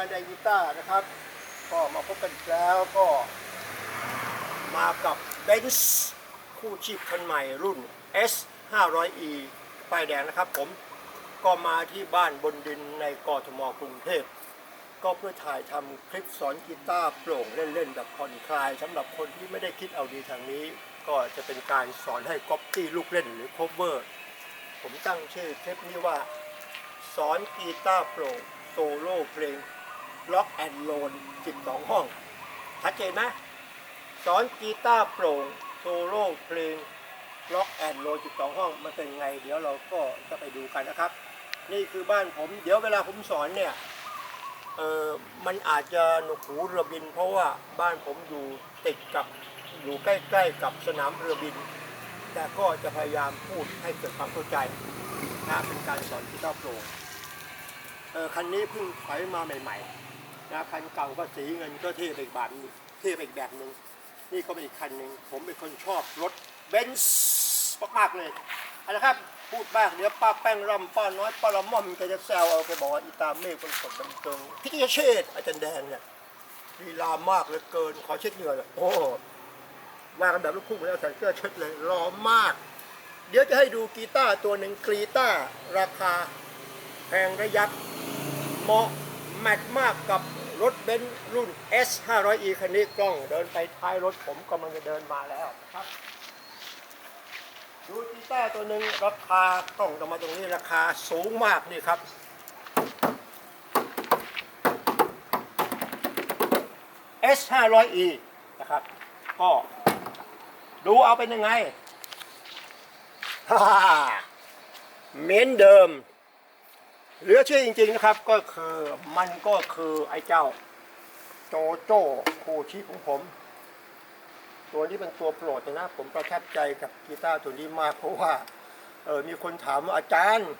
ารย์ไดกีตาร์นะครับ ก็มาพบกันอีกแล้วก็มากับเบนซ์คู่ชีพคันใหม่รุ่น S 500e ป้ายแดงนะครับผมก็มาที่บ้านบนดินในกรทมกรุงเทพ ก็เพื่อถ่ายทำคลิปสอนกีตาร์โปร่งเล่นๆแบบผ่อนคลายสำหรับคนที่ไม่ได้คิดเอาดีทางนี้ ก็จะเป็นการสอนให้ก๊อปปี้ลูกเล่นหรือ cover ผมตั้งชื่อคลิปนี้ว่า สอนกีตาร์โปร่งโซโล่เพลง ล็อกแอนด์โลน 12 ห้องชัดเจนไหมสอนกีตาร์โปร่งโซโล่เพลงล็อกแอนด์โลน 12 ห้อง มันเป็นไง เดี๋ยวเราก็จะไปดูกันนะครับ นี่คือบ้านผม เดี๋ยวเวลาผมสอนเนี่ยเออมันอาจจะหนวกหูเรือบิน เพราะว่าบ้านผมอยู่ติดกับอยู่ใกล้ๆกับสนามเรือบิน แต่ก็จะพยายามพูดให้เกิดความเข้าใจนะเป็นการสอนกีตาร์โปร่งเออคันนี้เพิ่งถอยมาใหม่ ๆ นะคันเก่าก็สีเงินก็เท่ไปอีกแบบนึงเท่ไปอีกแบบหนึ่งนี่ก็เป็นอีกคันหนึ่งผมเป็นคนชอบรถเบนซ์มากๆเลยเอาละครับพูดบ้างเดี๋ยวป้าแป้งรำป้าน้อยป้าละม่อมแกจะแซวเอาไปบอกอีตาเมฆคนสมบันเทิงพิทยเชษอาจารย์แดงเนี่ยลีลามากเหลือเกินขอเช็ดเหงื่อเลยโอ้มากันแบบลูกทุ่งแล้วใส่เสื้อเชิ้ตเลยรอมาก เดี๋ยวจะให้ดูกีตาร์ตัวหนึ่งกีตาร์ราคาแพงระยักเหมาะแมทมากกับ รถเบนซ์รุ่น S 500e คันนี้กล้องเดินไปท้ายรถผมกำลังจะเดินมาแล้วครับ ดูกีตาร์ตัวหนึ่งราคากล้องจะมาตรงนี้ราคาสูงมากนี่ครับ S 500e นะครับ ก็ดูเอาเป็นยังไงฮ่าเหมือนเดิม เหลือเชื่อจริงๆนะครับก็คือมันก็คือไอ้เจ้า โจโจ้คู่ชีของผม ตัวนี้เป็นตัวโปรดนะผมประทับใจกับกีตาร์ตัวนี้มากเพราะว่าเออมีคนถามว่าอาจารย์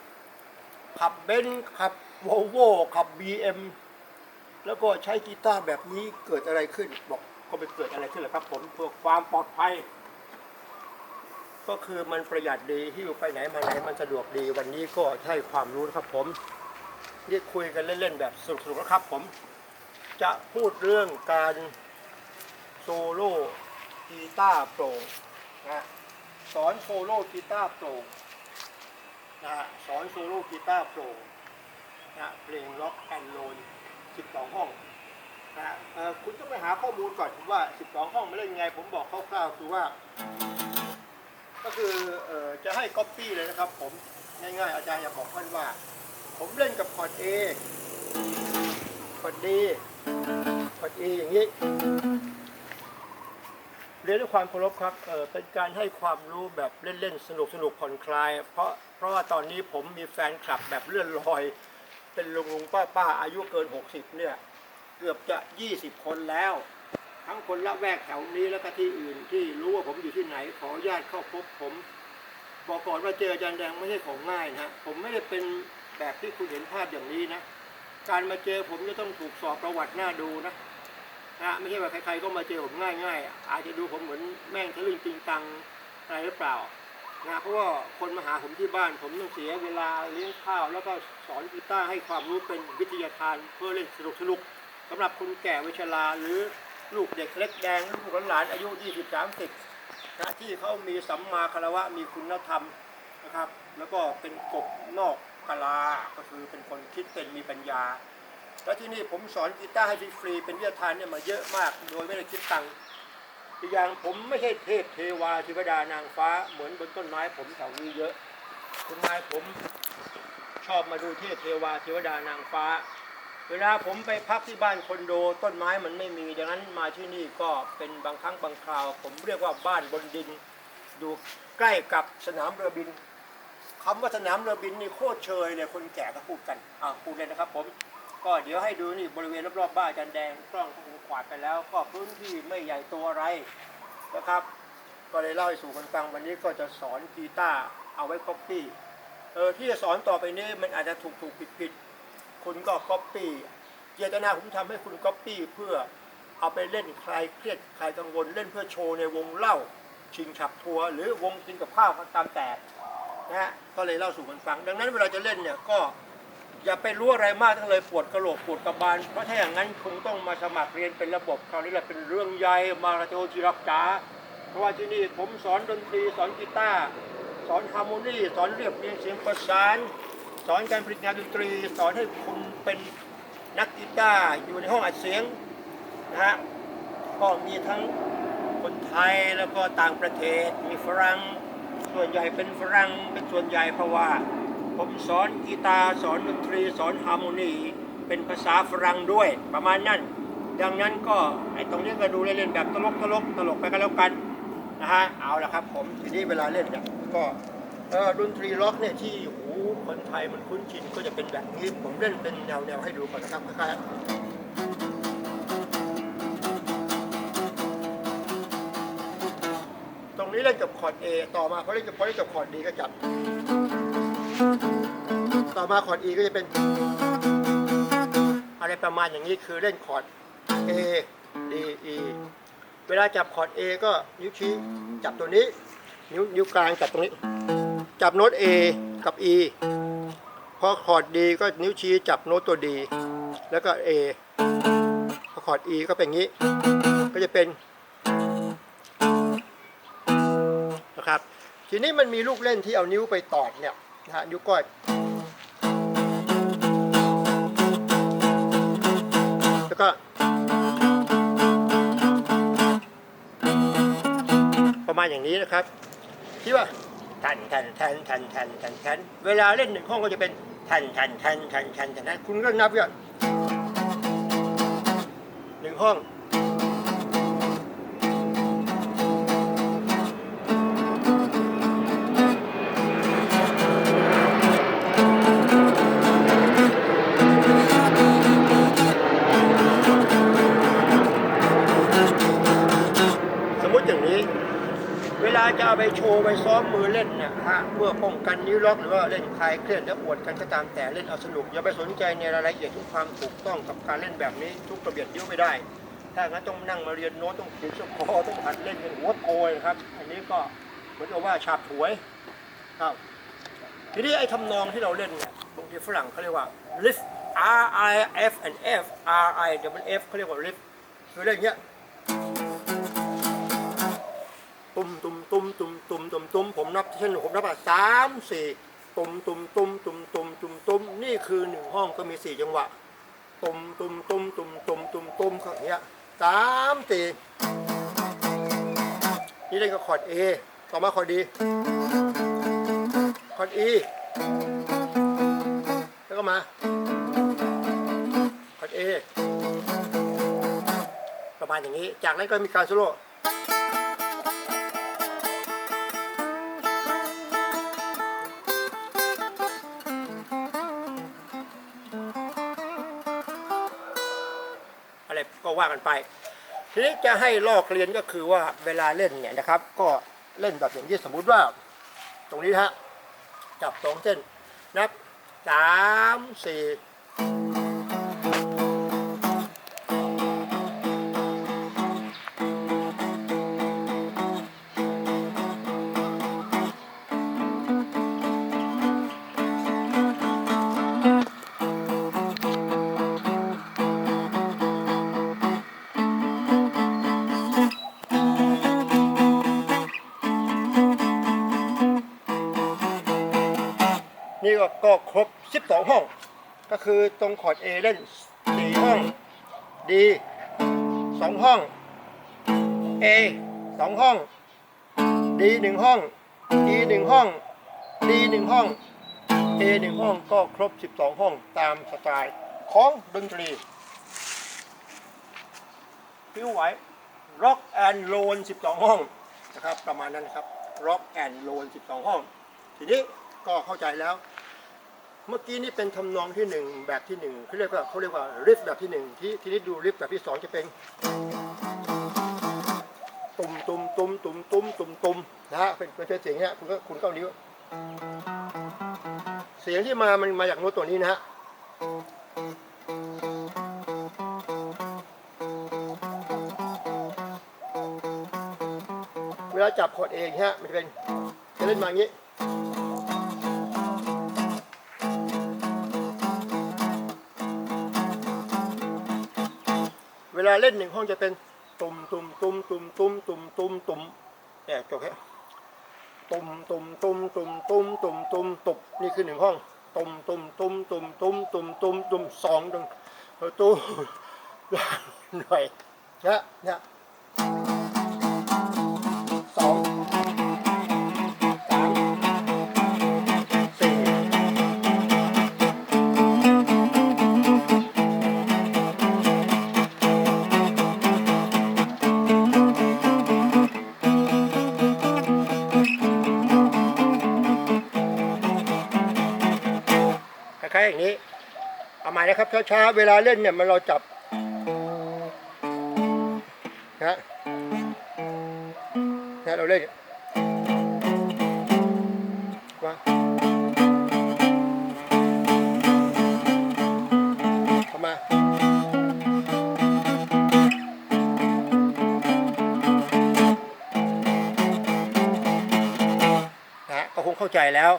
ขับเบนซ์ขับโวลโวขับ BM แล้วก็ใช้กีตาร์แบบนี้เกิดอะไรขึ้น บอกก็ไปเกิดอะไรขึ้นเหรอครับผมเพื่อความปลอดภัย ก็คือมันประหยัดดีที่อยู่ไปไหนมาไหนมันสะดวกดีวันนี้ก็ให้ความรู้นะครับผมเรียกคุยกันเล่นๆแบบสนุกๆนะครับผม จะพูดเรื่องการโซโล่กีตาร์โปร่งนะสอนโซโล่กีตาร์โปร่งนะสอนโซโล่กีตาร์โปร่งนะเพลงล็อกแอนโลน12 ห้องนะคุณต้องไปหาข้อมูลก่อนว่า 12 ห้องไม่เล่นยังไง ผมบอกคร่าวๆคือว่า ก็คือเออจะให้ก๊อปปี้เลยนะครับ ผมง่ายๆอาจารย์อยากบอกท่านว่า ผมเล่นกับคอร์ด A คอร์ด D คอร์ด E อย่างนี้เรียนด้วยความเคารพครับเออเป็นการให้ความรู้แบบเล่นๆสนุกสนุกผ่อนคลาย เพราะเพราะว่าตอนนี้ผมมีแฟนคลับแบบเลื่อนลอย เป็นลุงลุงป้าป้าๆอายุเกิน 60 เนี่ย เกือบจะ 20 คนแล้ว ทั้งคนละแวกแถวนี้แล้วก็ที่อื่นที่รู้ว่าผมอยู่ที่ไหน ขออนุญาตเข้าพบผม บอกก่อนว่าเจออาจารย์แดงไม่ใช่ของง่ายนะผมไม่ได้เป็นแบบที่คุณเห็นภาพอย่างนี้นะ การมาเจอผมจะต้องถูกสอบประวัติหน้าดูนะนะไม่ใช่ว่าใครๆก็มาเจอผมง่ายๆ อาจจะดูผมเหมือนแม่งทะลึ่งจริงตังอะไรหรือเปล่านะเพราะว่าคนมาหาผมที่บ้าน ผมต้องเสียเวลาเลี้ยงข้าว แล้วก็สอนกีตาร์ให้ความรู้เป็นวิทยาทานเพื่อเล่นสนุกๆสำหรับคนแก่วิชราหรือ ลูกเด็กเล็กแดงลูกหลานอายุ 20-30นะที่เขามีสัมมาคารวะมีคุณธรรมนะครับ แล้วก็เป็นกบนอกกลาก็คือเป็นคนคิดเป็นมีปัญญา แล้วที่นี่ผมสอนกีตาร์ให้ฟรีเป็นวิทยาทานเนี่ยมาเยอะมากโดยไม่ได้คิดตังค์อีกอย่างผมไม่ใช่เทพเทวาเทวดานางฟ้าเหมือนบนต้นไม้ผมแถวนี้เยอะต้นไม้ผมชอบมาดูเทพเทวาเทวดานางฟ้า เวลาผมไปพักที่บ้านคอนโดต้นไม้มันไม่มีดังนั้นมาที่นี่ก็เป็นบางครั้งบางคราว ผมเรียกว่าบ้านบนดิน อยู่ใกล้กับสนามเรือบินคำว่าสนามเรือบินนี่โคตรเชยเลยคนแก่ก็พูดกันอ่าพูดเลยนะครับ ผมก็เดี๋ยวให้ดูนี่บริเวณรอบๆบ้านจันแดงกล้องก็คงขวาดไปแล้ว ก็พื้นที่ไม่ใหญ่ตัวอะไรนะครับ ก็เลยเล่าให้สู่กันฟังวันนี้ก็จะสอนกีตาร์เอาไว้ก๊อปปี้เออที่จะสอนต่อไปนี้มันอาจจะถูกถูกผิดผิด คุณก็ก๊อปปี้เจตนาผมทำให้คุณก๊อปปี้เพื่อเอาไปเล่นคลายเครียดคลายกังวลเล่นเพื่อโชว์ในวงเล่าชิงฉับทัวร์หรือวงกินกับข้าวก็ตามแต่นะฮะก็เลยเล่าสู่กันฟัง ดังนั้นเวลาจะเล่นเนี่ยก็อย่าไปรู้อะไรมากทั้งเลยปวดกระโหลกปวดกระบาล เพราะถ้าอย่างนั้นคงต้องมาสมัครเรียนเป็นระบบคราวนี้แหละเป็นเรื่องใหญ่มาราโจจิรักษาเพราะว่าที่นี่ผมสอนดนตรีสอนกีตาร์สอนฮาร์โมนีสอนเรียบเรียงเสียงประสาน สอนการผลิตงานดนตรี สอนให้คุณเป็นนักกีตาร์อยู่ในห้องอัดเสียงนะฮะก็มีทั้งคนไทยแล้วก็ต่างประเทศมีฝรั่งส่วนใหญ่เป็นฝรั่งเป็นส่วนใหญ่เพราะว่า ผมสอนกีตาร์สอนดนตรีสอนฮาร์โมนีเป็นภาษาฝรั่งด้วยประมาณนั้น ดังนั้นก็ไอ้ตรงนี้ก็ดูเล่นๆแบบตลกตลกตลกไปกันแล้วกันนะฮะเอาละครับผมทีนี้เวลาเล่นเนี่ยก็ดนตรีล็อกเนี่ยที่หู คนไทยมันคุ้นชินก็จะเป็นแบบนี้ ผมเล่นเป็นแนวๆให้ดูก่อนนะครับคล้ายๆตรงนี้เล่นกับคอร์ด A ต่อมาเขาเล่นกับพอเล่นกับคอร์ด D ก็จับ ต่อมาคอร์ด E ก็จะเป็น อะไรประมาณอย่างนี้คือเล่นคอร์ด A D E เวลาจับคอร์ด A ก็นิ้วชี้จับตัวนี้ นิ้วนิ้วกลางจับตรงนี้ จับโน้ต A กับ E พอคอร์ด D ก็นิ้วชี้จับโน้ตตัว D แล้วก็ A พอคอร์ด E ก็เป็นอย่างนี้ ก็จะเป็นนะครับ ทีนี้มันมีลูกเล่นที่เอานิ้วไปตอดเนี่ยนะฮะนิ้วก้อยแล้วก็ ประมาณอย่างนี้นะครับที่ว่า ทันทันทันทันทันทันทันเวลาเล่นหนึ่งห้องก็จะเป็นทันทันทันทันทันทันทันคุณก็นับก่อนหนึ่งห้องสมมติอย่างนี้ เวลาจะเอาไปโชว์ไปซ้อมมือเล่นเนี่ยฮะเพื่อป้องกันนิ้วล็อกหรือว่าเล่นคลายเครียดและอวดกันก็ตามแต่เล่นเอาสนุกอย่าไปสนใจในรายละเอียดทุกความถูกต้องกับการเล่นแบบนี้ทุกระเบียดนิ้วไม่ได้ ถ้างั้นต้องนั่งมาเรียนโน้ตต้องเขียนสกอต้องหัดเล่นกันหัวโกยครับ อันนี้ก็เหมือนกับว่าฉาบฉวยครับทีนี้ไอ้ทำนองที่เราเล่นเนี่ยบางทีฝรั่งเขาเรียกว่า lift R I F and F R I W F เขาเรียกว่า lift คือเล่นอย่างเงี้ย ตุ้มตุ้มตุ้มตุ้มตุ้มตุ้มตุ้มผมนับเช่นผมนับอะสามสี่ตุ้มตุ้มตุ้มตุ้มตุ้มตุ้มตุ้มนี่คือหนึ่งห้องก็มีสี่จังหวะตุ้มตุ้มตุ้มตุ้มตุ้มตุ้มตุ้มเขาอย่างเงี้ยสามสี่นี่เล่นกับคอร์ด A ต่อมาคอร์ด D คอร์ด E แล้วก็มาคอร์ด A ประมาณอย่างนี้ จากนั้นก็มีการโซโล่ ว่ากันไปทีนี้จะให้ลอกเรียนก็คือว่าเวลาเล่นเนี่ยนะครับ ก็เล่นแบบอย่างที่สมมุติว่า ตรงนี้ฮะจับสองเส้นนับสามสี่ นี่ก็ก็ครบ 12 ห้อง ก็คือตรงคอร์ด A เล่น 4 ห้อง D 2 ห้อง A 2 ห้อง D 1 ห้อง E 1 ห้อง D 1 ห้อง A 1 ห้องก็ครบ 12 ห้องตามสไตล์ของดนตรีพิ้วไหว Rock and Roll 12 ห้องนะครับประมาณนั้นนะครับ Rock and Roll 12 ห้อง ทีนี้ก็เข้าใจแล้ว เมื่อกี้นี่เป็นทำนองที่หนึ่งแบบที่หนึ่งเขาเรียกว่าเขาเรียกว่าริฟแบบที่หนึ่งที่ทีนี้ดูริฟแบบที่สองจะเป็นตุมตุมตุมตุมตุมตุมตุมนะฮะเป็นเป็นเสียงเนี้ยคุณก็คุณก็เอานิ้ว เสียงที่มามันมาจากโน้ตตัวนี้นะฮะเวลาจับคอร์ดเองฮะมันจะเป็นจะเล่นมาอย่างนี้าเล่นหนึ่งห้องจะเป็นตุ่มตุ่มตุ่มตุ่มตุ่มตุ่มตุ่มตุ่มเนี่ยจบแค่ตุ่มตุ่มตุ่มตุ่มตุ่มตุ่มตุ่มตุ่มนี่คือหนึ่งห้องตุ่มตุ่มตุ่มตุ่มตุ่มตุ่มตุ่มตุ่มสองตุ่มตู้หน่อยเนี่ยเนี่ย นะครับช้าๆ เวลาเล่นเนี่ยมันเราจับนะนะเราเล่นมาเข้ามานะฮะก็คงเข้าใจแล้ว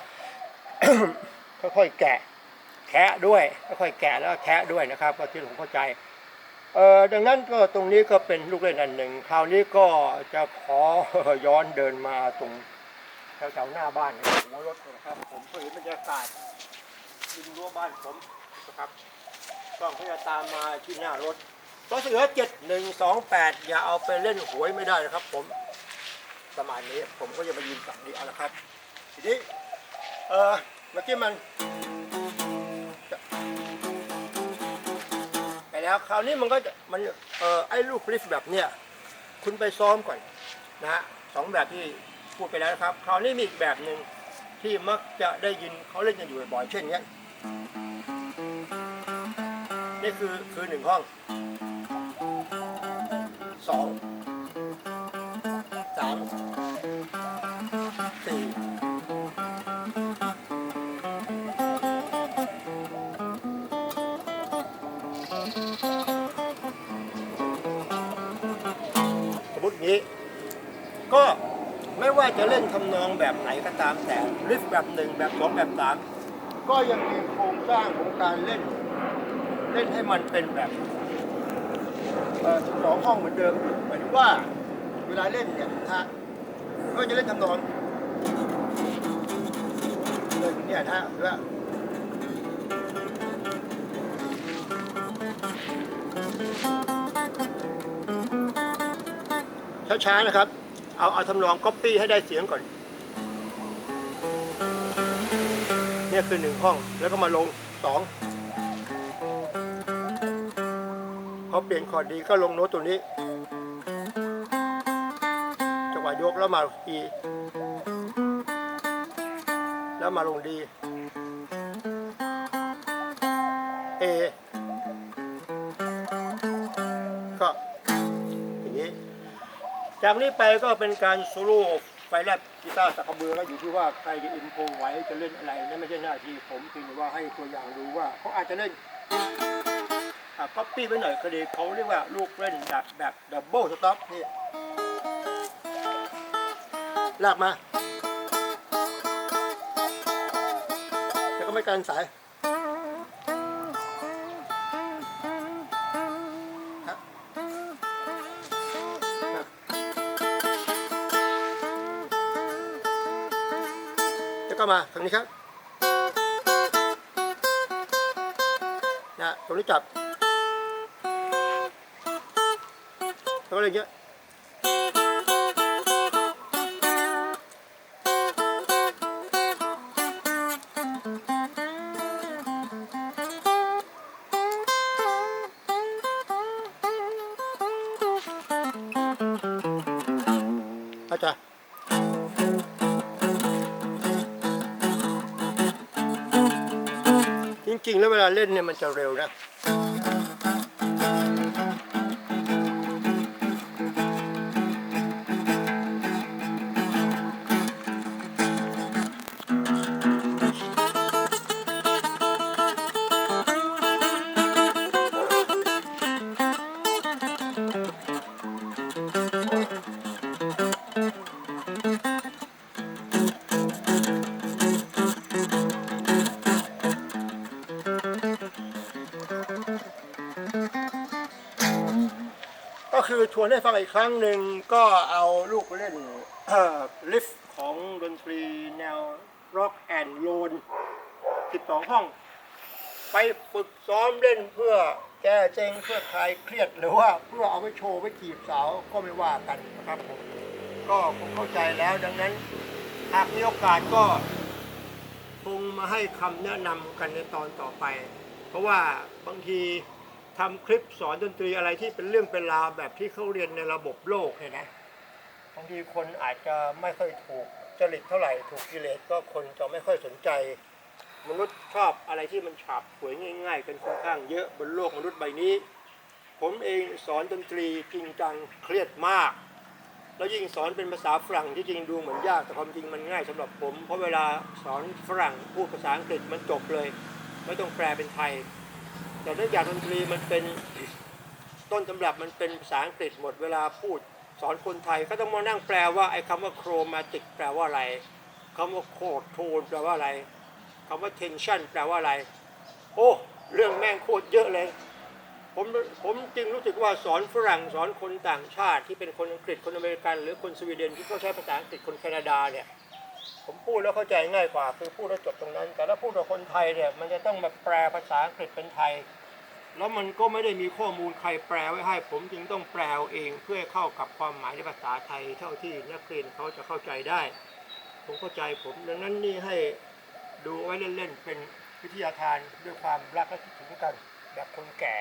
ค่อยๆแกะ แคะด้วยค่อยแกะแล้วแคะด้วยนะครับก็ที่ผมเข้าใจเอ่อดังนั้นก็ตรงนี้ก็เป็นลูกเล่นอันหนึ่งคราวนี้ก็จะขอย้อนเดินมาตรงแถวๆหน้าบ้านในหัวรถนะครับ ผมเพื่อเห็นบรรยากาศริมรั้วบ้านผมนะครับกล้องก็จะตามมาที่หน้ารถตัวเสือเจ็ดหนึ่งสองแปดอย่าเอาไปเล่นหวยไม่ได้นะครับ ผมประมาณนี้ผมก็จะมายืนกับนี้เอาละครับ ทีนี้เออเมื่อกี้มัน แล้วคราวนี้มันก็จะมันเออไอ้ลูกลิฟต์แบบเนี้ยคุณไปซ้อมก่อนนะฮะสองแบบที่พูดไปแล้วนะครับ คราวนี้มีอีกแบบหนึ่งที่มักจะได้ยินเขาเล่นกันอยู่บ่อยๆเช่นเนี้ยนี่คือคือหนึ่งห้องสอง ว่าจะเล่นทำนองแบบไหนก็ตามแต่ริฟแบบหนึ่งแบบสองแบบสามก็ยังมีโครงสร้างของการเล่น เล่นให้มันเป็นแบบเอ่อสองห้องเหมือนเดิมหมายถึงว่าเวลาเล่นเนี่ยนะฮะก็จะเล่นทำนองเล่นเนี่ยนะฮะหรือว่า ช้าๆนะครับ เอาเอาทำนองก๊อปปี้ให้ได้เสียงก่อน เนี่ยคือหนึ่งห้องแล้วก็มาลงสองพอเปลี่ยนคอร์ดดีก็ลงโน้ตตัวนี้ จังหวะยกแล้วมา E แล้วมาลง D จากนี้ไปก็เป็นการโซโล่ไฟแลบกีตาร์สักเบือแล้วอยู่ที่ว่าใครจะอินโฟไว้จะเล่นอะไรนั่นไม่ใช่หน้าที่ผมเพียงแต่ว่าให้ตัวอย่างดูว่าเขาอาจจะเล่นก๊อปปี้ไปหน่อยคดีเขาเรียกว่าลูกเล่นแบบแบบดับเบิลสต็อปนี่ลากมา แล้วก็ไม่การสาย ก็มาทางนี้ครับนะตรงนี้จับแล้วก็เลยเงี้ยอะ จริงๆ แล้วเวลาเล่นเนี่ยมันจะเร็วนะ คือชวนให้ฟังอีกครั้งหนึ่งก็เอาลูกเล่นลิฟของดนตรีแนวร็อกแอนด์โลน 12 ห้อง ไปฝึกซ้อมเล่นเพื่อแก้เจงเพื่อคลายเครียดหรือว่าเพื่อเอาไปโชว์ไปจีบสาวก็ไม่ว่ากันนะครับผมก็ผมเข้าใจแล้วดังนั้น หากมีโอกาสก็คงมาให้คำแนะนำกันในตอนต่อไป เพราะว่าบางที ทำคลิปสอนดนตรีอะไรที่เป็นเรื่องเป็นราวแบบที่เขาเรียนในระบบโลกเนี่ยนะบางทีคนอาจจะไม่ค่อยถูกจริตเท่าไหร่ถูกกิเลสก็คนจะไม่ค่อยสนใจ มนุษย์ชอบอะไรที่มันฉาบฉวยง่าย ๆ กันค่อนข้างเยอะบนโลกมนุษย์ใบนี้ ผมเองสอนดนตรีจริงจังเครียดมาก แล้วยิ่งสอนเป็นภาษาฝรั่งที่จริงดูเหมือนยากแต่ความจริงมันง่ายสำหรับผม เพราะเวลาสอนฝรั่งพูดภาษาอังกฤษมันจบเลย ไม่ต้องแปลเป็นไทย แต่เนื่องจากดนตรีมันเป็นต้นตำรับมันเป็นภาษาอังกฤษหมดเวลาพูดสอนคนไทยก็ต้องมานั่งแปลว่าไอ้คำว่าโครมาติกแปลว่าอะไรคำว่าโคดโทนแปลว่าอะไรคำว่า tension แปลว่าอะไร โอ้เรื่องแม่งโคตรเยอะเลยผมผมจึงรู้สึกว่าสอนฝรั่งสอนคนต่างชาติที่เป็นคนอังกฤษคนอเมริกัน หรือคนสวีเดนที่เขาใช้ภาษาอังกฤษคนแคนาดาเนี่ย ผมพูดแล้วเข้าใจง่ายกว่า คือพูดแล้วจบตรงนั้น แต่ถ้าพูดกับคนไทยเนี่ยมันจะต้องมาแปลภาษาอังกฤษเป็นไทย แล้วมันก็ไม่ได้มีข้อมูลใครแปลไว้ให้ ผมจึงต้องแปลเองเพื่อเข้ากับความหมายในภาษาไทย เท่าที่นักเรียนเขาจะเข้าใจได้ ผมเข้าใจผมดังนั้นนี่ให้ดูไว้เล่นๆเป็นวิทยาทานด้วยความรักและคิดถึงกันแบบคนแก่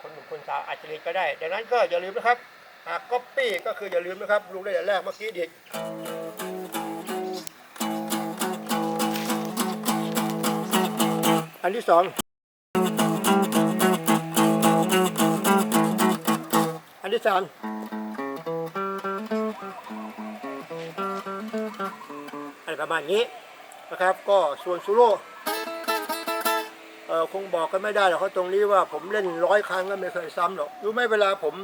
คนหนุ่มคนสาวอาจจะเรียนก็ได้ ดังนั้นก็อย่าลืมนะครับหากก๊อปปี้ก็คืออย่าลืมนะครับลูกได้อย่แรกเมื่อกี้เด็ก อันที่สองอันที่สามอะไรประมาณนี้นะครับ ก็ส่วนซูโร่เออคงบอกกันไม่ได้หรอกเขาะตรงนี้ว่าผมเล่นร้อยครั้งก็ไม่เคยซ้ำหรอกรู้ไหมเวลาผม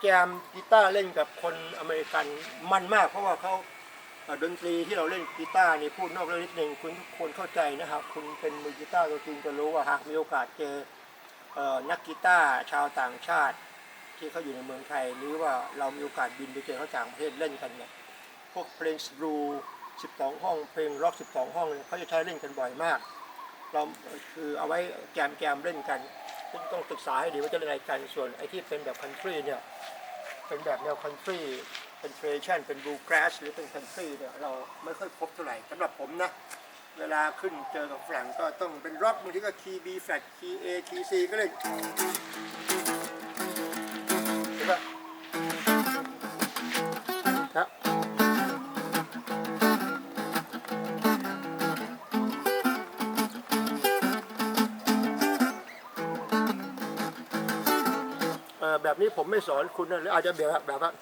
แจมกีตาร์เล่นกับคนอเมริกันมันมากเพราะว่าเขาเอ่อ ดนตรีที่เราเล่นกีตาร์นี่พูดนอกเรื่องนิดหนึ่งคุณทุกคนเข้าใจนะครับคุณเป็นมือกีตาร์ตัวจริงจะรู้ว่าหากมีโอกาสเจอนักกีตาร์ชาวต่างชาติ ที่เขาอยู่ในเมืองไทยหรือว่าเรามีโอกาสบินไปเจอเขาต่างประเทศเล่นกันเนี่ยพวกเพลงสบลู12 ห้อง เพลงร็อก 12 ห้องเนี่ยเขาจะใช้เล่นกันบ่อยมาก เราคือเอาไว้แกมแกมเล่นกันต้องต้องศึกษาให้ดีว่าจะเล่นอะไรกันส่วนไอ้ที่เป็นแบบคันทรีเนี่ยเป็นแบบแนวคันทรี เป็นเทรชันเป็นบลูกราสหรือเป็นคันทรีเนี่ยเราไม่ค่อยพบเท่าไหร่สำหรับผมนะ เวลาขึ้นเจอกับฝรั่งก็ต้องเป็นร็อกบางทีก็คีย์บีแฟลตคีย์เอคีย์ซีก็เล่นเห็นปะครับแบบนี้ผมไม่สอนคุณนะหรืออาจจะแบบแบบว่า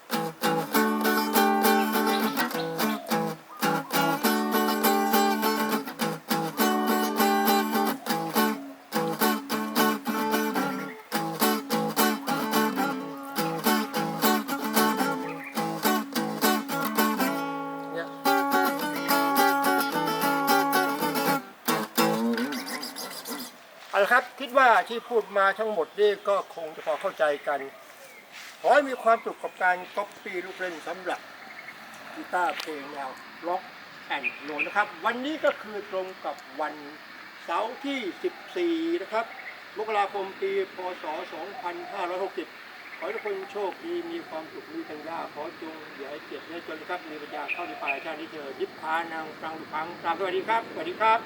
เอาละครับคิดว่าที่พูดมาทั้งหมดนี่ก็คงจะพอเข้าใจกัน ขอให้มีความสุขกับการก๊อปปี้ลูกเล่นสำหรับกีตาร์เพลงแนวล็อกแอนด์โรนะครับ วันนี้ก็คือตรงกับวันเสาร์ที่ 14 นะครับมกราคมปีพศ 2560 ขอให้ทุกคนโชคดีมีความสุขมีทังยาขอจงอย่าให้เจ็บให้จนนะครับมีปัญญาเข้าในป่าชาตินี้เถิดยิบพานังฟังฟังตามสวัสดีครับสวัสดีครับ